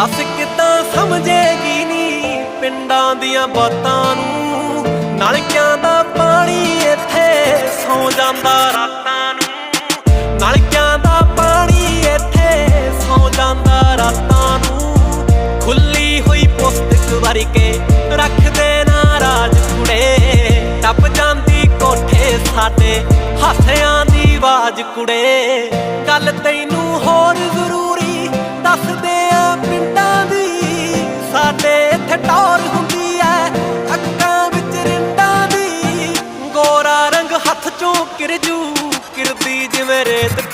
ਦੱਸ ਕਿੱਦਾਂ ਸਮਝੇਗੀ ਨੀ ਪਿੰਡਾਂ ਦੀਆਂ ਬਾਤਾਂ ਨੂੰ? ਨਲਕਿਆਂ ਦਾ ਪਾਣੀ ਇੱਥੇ ਸੌ ਜਾਂਦਾ ਰਾਤਾਂ ਨੂੰ। ਨਲਕਿਆਂ ਦਾ ਪਾਣੀ ਇੱਥੇ ਸੌ ਜਾਂਦਾ ਰਾਤਾਂ ਨੂੰ। ਖੁੱਲੀ ਹੋਈ ਪੁਸਤਕ ਵਰ ਕੇ ਰੱਖਦੇ ਨਾ ਰਾਜ ਕੁੜੇ। ਟੱਪ ਜਾਂਦੀ ਕੋਠੇ ਸਾਡੇ ਹਾਸਿਆਂ ਦੀ ਆਵਾਜ਼ ਕੁੜੇ। ਗੱਲ ਤੈਨੂੰ ਕਿਰਜੂ ਕਿਰਤੀ ਜਿਵੇਂ ਰੇਤ